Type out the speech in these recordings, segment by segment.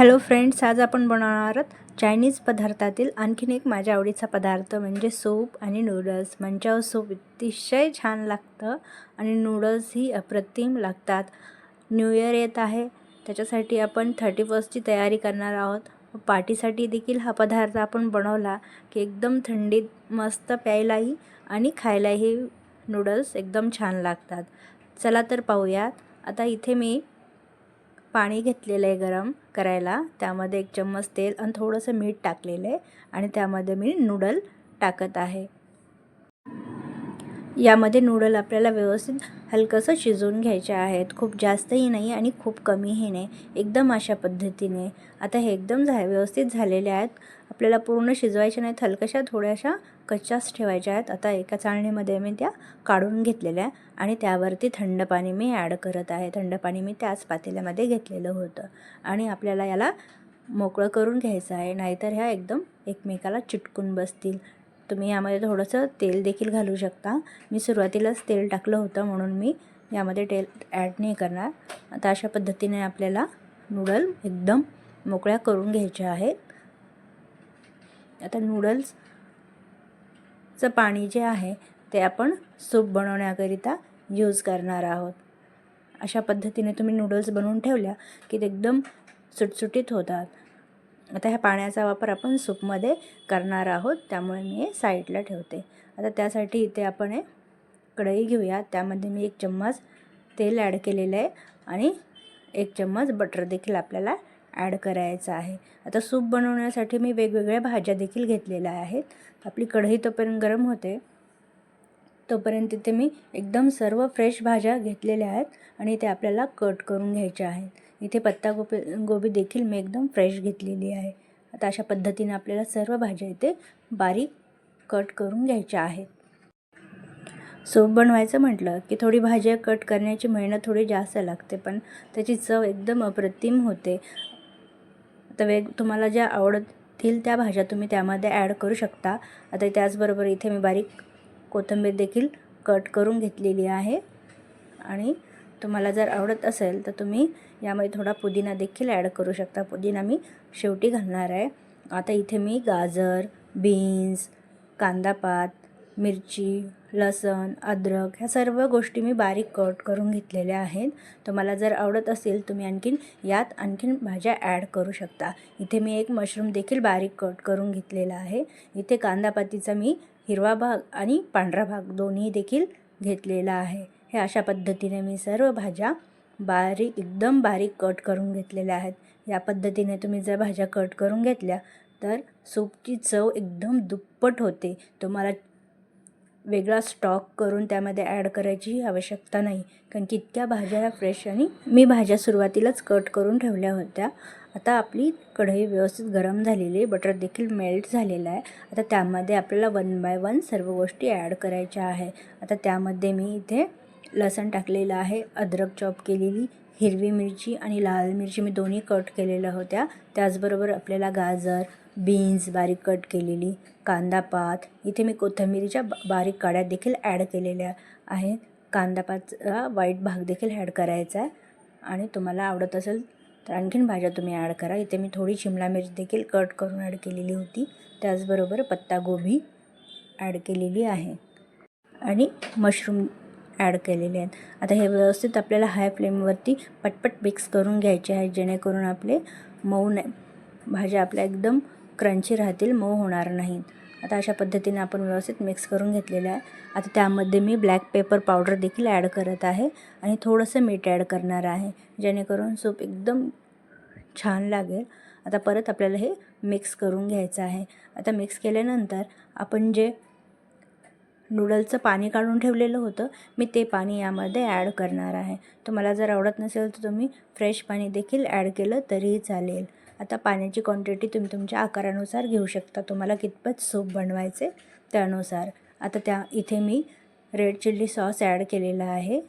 Hello friends आज आपण बनवणार आहोत चायनीज पदार्थातील आणखीन एक माझ्या आवडीचा पदार्थ म्हणजे सूप आणि नूडल्स मंचाव सूप अतिशय छान लागतं आणि नूडल्सही अप्रतिम लागतात. न्यू इयर येत आहे त्याच्यासाठी आपण थर्टी फर्स्टची तयारी करणार आहोत. पार्टीसाठी देखील हा पदार्थ आपण बनवला की एकदम थंडीत मस्त प्यायलाही आणि खायलाही नूडल्स एकदम छान लागतात. चला तर पाहूयात. आता इथे मी पाणी घेतलेलं आहे गरम करायला. त्यामध्ये एक चम्मच तेल आणि थोडंसं मीठ टाकलेलं आहे आणि त्यामध्ये मी नूडल टाकत आहे. यामध्ये नूडल आपल्याला व्यवस्थित हलकंसं शिजवून घ्यायचे आहेत. खूप जास्तही नाही आणि खूप कमीही नाही. एकदम अशा पद्धतीने. आता हे एकदम झा व्यवस्थित झालेले आहेत. आपल्याला पूर्ण शिजवायचे नाहीत. हलकशा थोड्याशा कच्च्याच ठेवायच्या आहेत. आता एका चाळणीमध्ये मी त्या काढून घेतलेल्या आणि त्यावरती थंड पाणी मी ॲड करत आहे. थंड पाणी मी त्याच पातेल्यामध्ये घेतलेलं होतं. आणि आपल्याला याला मोकळं करून घ्यायचं आहे. नाहीतर ह्या एकदम एकमेकाला चिटकून बसतील. तुम्ही यामध्ये थोडंसं तेल देखील घालू शकता. मी सुरुवातीलाच तेल टाकलं होतं म्हणून मी यामध्ये तेल ॲड नाही करणार. आता अशा पद्धतीने आपल्याला नूडल एकदम मोकळ्या करून घ्यायच्या आहेत. आता नूडल्स चं पाणी जे आहे ते आपण सूप बनवण्याकरिता यूज करणार आहोत. अशा पद्धतीने तुम्ही नूडल्स बनवून ठेवल्या की ते एकदम सुटसुटीत होतात. आता ह्या पाण्याचा वापर आपण सूपमध्ये करणार आहोत त्यामुळे मी हे साईडला ठेवते. आता त्यासाठी इथे आपण हे कढई घेऊया. त्यामध्ये मी एक चम्मच तेल ॲड केलेलं आहे आणि एक चम्मच बटर देखील आपल्याला ॲड करायचा आहे. आता सूप बनवण्यासाठी मी वेगवेगळ्या भाज्या देखील घेतलेल्या आहेत. आपली कढई तोपर्यंत गरम होते. तोपर्यंत तिथे मी एकदम सर्व फ्रेश भाज्या घेतलेल्या आहेत आणि ते आपल्याला कट करून घ्यायच्या आहेत. इथे पत्तागोबी गोबी देखील मी एकदम फ्रेश घेतलेली आहे. आता अशा पद्धतीने आपल्याला सर्व भाज्या इथे बारीक कट करून घ्यायच्या आहेत. सूप बनवायचं म्हटलं की थोडी भाज्या कट करण्याची मेहनत थोडी जास्त लागते पण त्याची चव एकदम अप्रतिम होते. तर वेग तुम्हाला ज्या आवडतील त्या भाज्या तुम्ही त्यामध्ये ॲड करू शकता. आता त्याचबरोबर इथे मी बारीक कोथिंबीर देखील कट करून घेतलेली आहे. आणि तुम्हाला जर आवडत असेल तर तुम्ही यामध्ये थोडा पुदिना देखील ॲड करू शकता. पुदिना मी शेवटी घालणार आहे. आता इथे मी गाजर बीन्स कांदापात मिरची लसण अद्रक ह्या सर्व गोष्टी मी बारीक कट करून घेतलेल्या आहेत. तुम्हाला जर आवडत असेल तुम्ही आणखीन यात आणखीन भाज्या ॲड करू शकता. इथे मी एक मशरूम देखील बारीक कट करून घेतलेला आहे. इथे कांदापातीचा मी हिरवा भाग आणि पांढरा भाग दोन्ही देखील घेतलेला आहे. हे अशा पद्धतीने मी सर्व भाज्या बारीक एकदम बारीक कट करून घेतलेल्या आहेत. या पद्धतीने तुम्ही जर भाज्या कट करून घेतल्या तर सूपची चव एकदम दुप्पट होते. तुम्हाला वेगळा स्टॉक करून त्यामध्ये ॲड करायची आवश्यकता नाही. कारण की इतक्या भाज्या ह्या फ्रेश आणि मी भाज्या सुरुवातीलाच कट करून ठेवल्या होत्या. आता आपली कढई व्यवस्थित गरम झालेली आहे. बटर देखील मेल्ट झालेलं आहे. आता त्यामध्ये आपल्याला वन बाय वन सर्व गोष्टी ॲड करायच्या आहे. आता त्यामध्ये मी इथे लसण टाकलेलं आहे. अद्रक चॉप केलेली. हिरवी मिरची आणि लाल मिरची मी दोन्ही कट केलेल्या होत्या. त्याचबरोबर आपल्याला गाजर बीन्स बारीक कट केलेली कांदापात इथे मी कोथिंबिरीच्या बारीक काड्या देखील ॲड केलेल्या आहेत. कांदापातचा वाईट भाग देखील ॲड करायचा आहे. आणि तुम्हाला आवडत असेल तर आणखीन भाज्या तुम्ही ॲड करा. इथे मी थोडी शिमला मिरची देखील कट करून ॲड केलेली होती. त्याचबरोबर पत्तागोबी ॲड केलेली आहे. आणि मशरूम ॲड केलेले आहेत. आता हे व्यवस्थित आपल्याला हाय फ्लेमवरती पटपट मिक्स करून घ्यायचे आहे जेणेकरून आपले मऊ नाही. भाज्या आपल्या एकदम क्रंची राहतील मऊ होणार नाहीत. आता अशा पद्धतीने आपण व्यवस्थित मिक्स करून घेतलेलं आहे. आता त्यामध्ये मी ब्लॅक पेपर पावडर देखील ॲड करत आहे आणि थोडंसं मीठ ॲड करणार आहे जेणेकरून सूप एकदम छान लागेल. आता परत आपल्याला हे मिक्स करून घ्यायचं आहे. आता मिक्स केल्यानंतर आपण जे नूडलचं पाणी काढून ठेवलेलं होतं. मी ते पाणी यामध्ये ॲड करणार आहे. तुम्हाला जर आवडत नसेल तर तुम्ही फ्रेश पाणी देखील ॲड केलं तरीही चालेल. आता पाण्याची क्वांटिटी तुम्ही तुमच्या आकारानुसार घेऊ शकता. तुम्हाला कितपत सूप बनवायचे त्यानुसार. आता त्या इथे मी रेड चिल्ली सॉस ॲड केलेला आहे.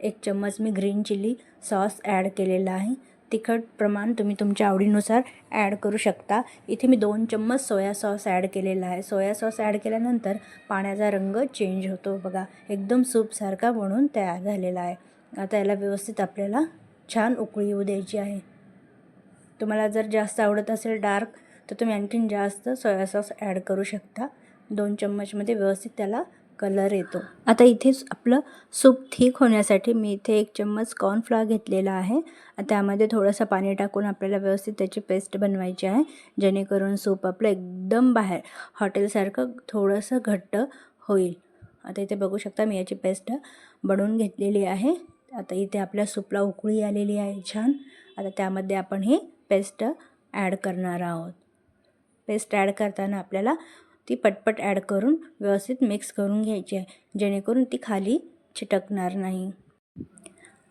एक चम्मच मी ग्रीन चिल्ली सॉस ॲड केलेला आहे. तिखट प्रमाण तुम्ही तुमच्या आवडीनुसार ॲड करू शकता. इथे मी दोन चम्मच सोया सॉस ॲड केलेला आहे. सोया सॉस ॲड केल्यानंतर पाण्याचा रंग चेंज होतो. बघा एकदम सूपसारखा म्हणून तयार झालेला आहे. आता याला व्यवस्थित आपल्याला छान उकळी येऊ द्यायची आहे. तुम्हाला जर जास्त आवडत असेल डार्क तर तुम्ही आणखीन जास्त सोया सॉस ॲड करू शकता. दोन चम्मचमध्ये व्यवस्थित त्याला कलर येतो. आता इथेच आपलं सूप ठीक होण्यासाठी मी इथे एक चम्मच कॉर्नफ्लॉवर घेतलेला आहे. त्यामध्ये थोडंसं पाणी टाकून आपल्याला व्यवस्थित त्याची पेस्ट बनवायची आहे. जेणेकरून सूप आपलं एकदम बाहेर हॉटेलसारखं थोडंसं घट्ट होईल. आता इथे बघू शकता मी याची पेस्ट बनवून घेतलेली आहे. आता इथे आपल्या सूपला उकळी आलेली आहे छान. आता त्यामध्ये आपण ही पेस्ट ॲड करणार आहोत. पेस्ट ॲड करताना आपल्याला ती पटपट ॲड करून व्यवस्थित मिक्स करून घ्यायची आहे जेणेकरून ती खाली चिटकणार नाही.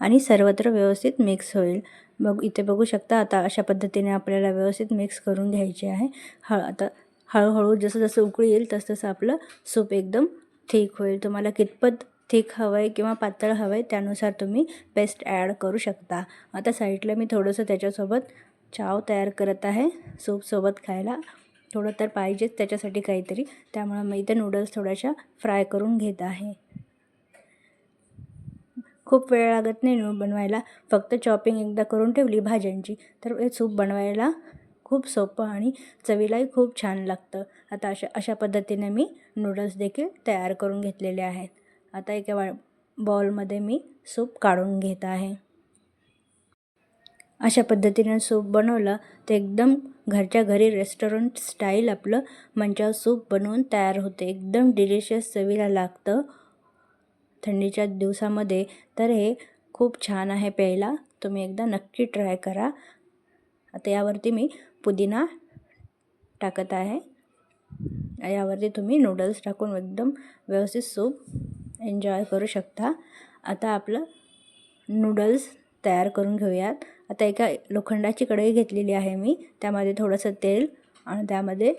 आणि सर्वत्र व्यवस्थित मिक्स होईल. बघ इथे बघू शकता आता अशा पद्धतीने आपल्याला व्यवस्थित मिक्स करून घ्यायचे आहे. हळ आता हळूहळू जसं जसं उकळी येईल तसं तसं आपलं सूप एकदम थिक होईल. तुम्हाला कितपत थिक हवं आहे किंवा पातळ हवं आहे त्यानुसार तुम्ही पेस्ट ॲड करू शकता. आता साईडला मी थोडंसं त्याच्यासोबत चाव तयार करत आहे सूपसोबत खायला. थोडं तर पाहिजेच त्याच्यासाठी काहीतरी. त्यामुळं मी इथे नूडल्स थोड्याशा फ्राय करून घेत आहे. खूप वेळ लागत नाही नू बनवायला. फक्त चॉपिंग एकदा करून ठेवली भाज्यांची. तर हे सूप बनवायला खूप सोपं आणि चवीलाही खूप छान लागतं. आता अशा अशा पद्धतीने मी नूडल्स देखील तयार करून घेतलेले आहेत. आता एका वा बॉलमध्ये मी सूप काढून घेत आहे. अशा पद्धतीनं सूप बनवलं ते एकदम घरच्या घरी रेस्टॉरंट स्टाईल आपलं मंचाव सूप बनवून तयार होते. एकदम डिलिशियस चवीला लागतं. थंडीच्या दिवसामध्ये तर हे खूप छान आहे प्यायला. तुम्ही एकदा नक्की ट्राय करा. आता यावरती मी पुदिना टाकत आहे. यावरती तुम्ही नूडल्स टाकून एकदम व्यवस्थित सूप एन्जॉय करू शकता. आता आपलं नूडल्स तयार करून घेऊयात. आता एका लोखंडाची कढई घेतलेली आहे मी. त्यामध्ये थोडंसं तेल आणि त्यामध्ये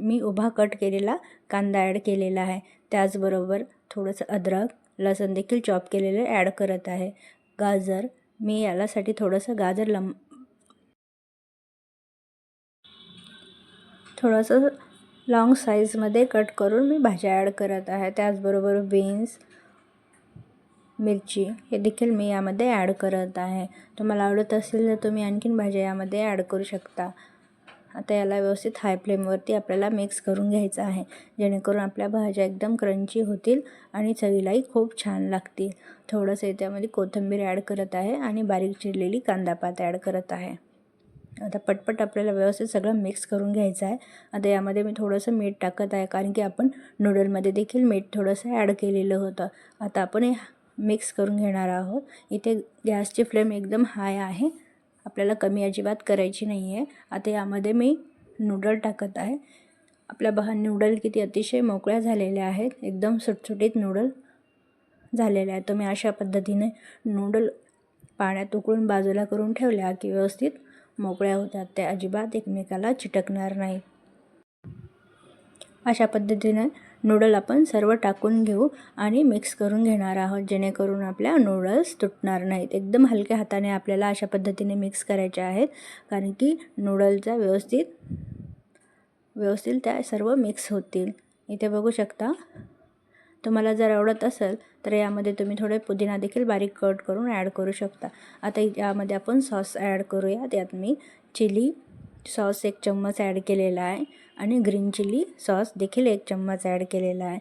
मी उभा कट केलेला कांदा ॲड केलेला आहे. त्याचबरोबर थोडंसं अद्रक लसण देखील चॉप केलेलं ॲड करत आहे. गाजर मी यालासाठी थोडंसं गाजर लंब थोडंसं लाँग साईजमध्ये कट करून मी भाज्या ॲड करत आहे. त्याचबरोबर बीन्स मिरची हे देखील मी यामध्ये ॲड करत आहे. तुम्हाला आवडत असेल तर तुम्ही आणखीन भाज्या यामध्ये ॲड करू शकता. आता याला व्यवस्थित हाय फ्लेमवरती आपल्याला मिक्स करून घ्यायचं आहे. जेणेकरून आपल्या भाज्या एकदम क्रंची होतील आणि चवीलाही खूप छान लागतील. थोडंसं त्यामध्ये कोथिंबीर ॲड करत आहे आणि बारीक चिरलेली कांदापात ॲड करत आहे. आता पटपट आपल्याला व्यवस्थित सगळं मिक्स करून घ्यायचं आहे. आता यामध्ये मी थोडंसं मीठ टाकत आहे कारण की आपण नूडलमध्ये देखील मीठ थोडंसं ॲड केलेलं होतं. आता आपण हे मिक्स करून घेणार आहोत. इथे गॅसची फ्लेम एकदम हाय आहे. आपल्याला कमी अजिबात करायची नाही आहे आता यामध्ये मी नूडल टाकत आहे. आपल्या बहा नूडल किती अतिशय मोकळ्या झालेल्या आहेत. एकदम सुटसुटीत नूडल झालेल्या आहेत. तुम्ही अशा पद्धतीने नूडल पाण्यात उकळून बाजूला करून ठेवल्या की व्यवस्थित मोकळ्या होतात. त्या अजिबात एकमेकाला चिटकणार नाही अशा पद्धतीने नूडल आपण सर्व टाकून घेऊ आणि मिक्स करून घेणार आहोत. जेणेकरून आपल्या नूडल्स तुटणार नाहीत. एकदम हलक्या हाताने आपल्याला अशा पद्धतीने मिक्स करायचे आहेत. कारण की नूडलचा व्यवस्थित व्यवस्थित त्या सर्व मिक्स होतील. इथे बघू शकता. तुम्हाला जर आवडत असेल तर यामध्ये तुम्ही थोडे पुदिना देखील बारीक कट करून ॲड करू शकता. आता यामध्ये आपण सॉस ॲड करूया त्यात मी चिली सॉस एक चम्मच ॲड केलेला आहे. आणि ग्रीन चिली सॉस देखील एक चम्मच ॲड केलेला आहे.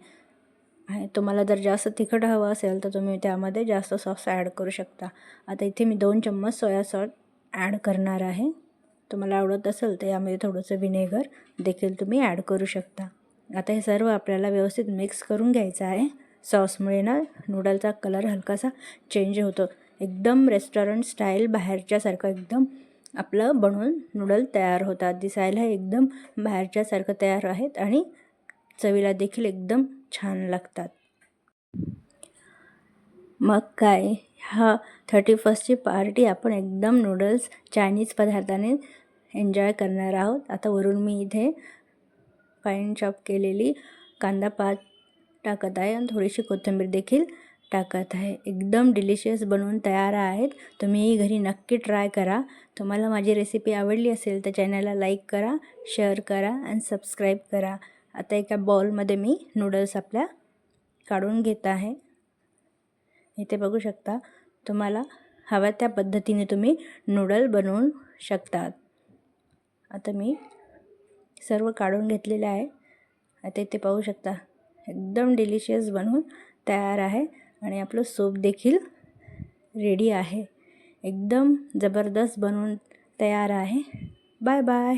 आहे तुम्हाला जर जास्त तिखट हवं असेल तर तुम्ही त्यामध्ये जास्त सॉस ॲड करू शकता. आता इथे मी दोन चम्मच सोया सॉस ॲड करणार आहे. तुम्हाला आवडत असेल तर यामध्ये थोडंसं विनेगर देखील तुम्ही ॲड करू शकता. आता हे सर्व आपल्याला व्यवस्थित मिक्स करून घ्यायचं आहे. सॉसमुळे ना नूडलचा कलर हलकासा चेंज होतो. एकदम रेस्टॉरंट स्टाईल बाहेरच्यासारखं एकदम आपलं बनवून नूडल तयार होतात. दिसायला एकदम बाहेरच्यासारखं तयार आहेत आणि चवीला देखील एकदम छान लागतात. मग काय? हा थर्टी फर्स्टची पार्टी आपण एकदम नूडल्स चायनीज पदार्थाने एन्जॉय करणार आहोत. आता वरून मी इथे फाईन चॉप केलेली कांदा पात टाकत आहे आणि थोडीशी कोथिंबीर देखील टाकत आहे. एकदम डिलिशियस बनवून तयार आहेत. तुम्हीही घरी नक्की ट्राय करा. तुम्हाला माझी रेसिपी आवडली असेल तर चॅनलला लाईक करा शेअर करा आणि सबस्क्राईब करा. आता एका बॉलमध्ये मी नूडल्स आपल्या काढून घेत आहे. इथे बघू शकता तुम्हाला हव्या त्या पद्धतीने तुम्ही नूडल बनवून शकतात. आता मी सर्व काढून घेतलेलं आहे. आता इथे पाहू शकता एकदम डिलिशियस बनवून तयार आहे. आणि आपलं सूप देखील रेडी आहे. एकदम जबरदस्त बनवून तयार आहे. Bye bye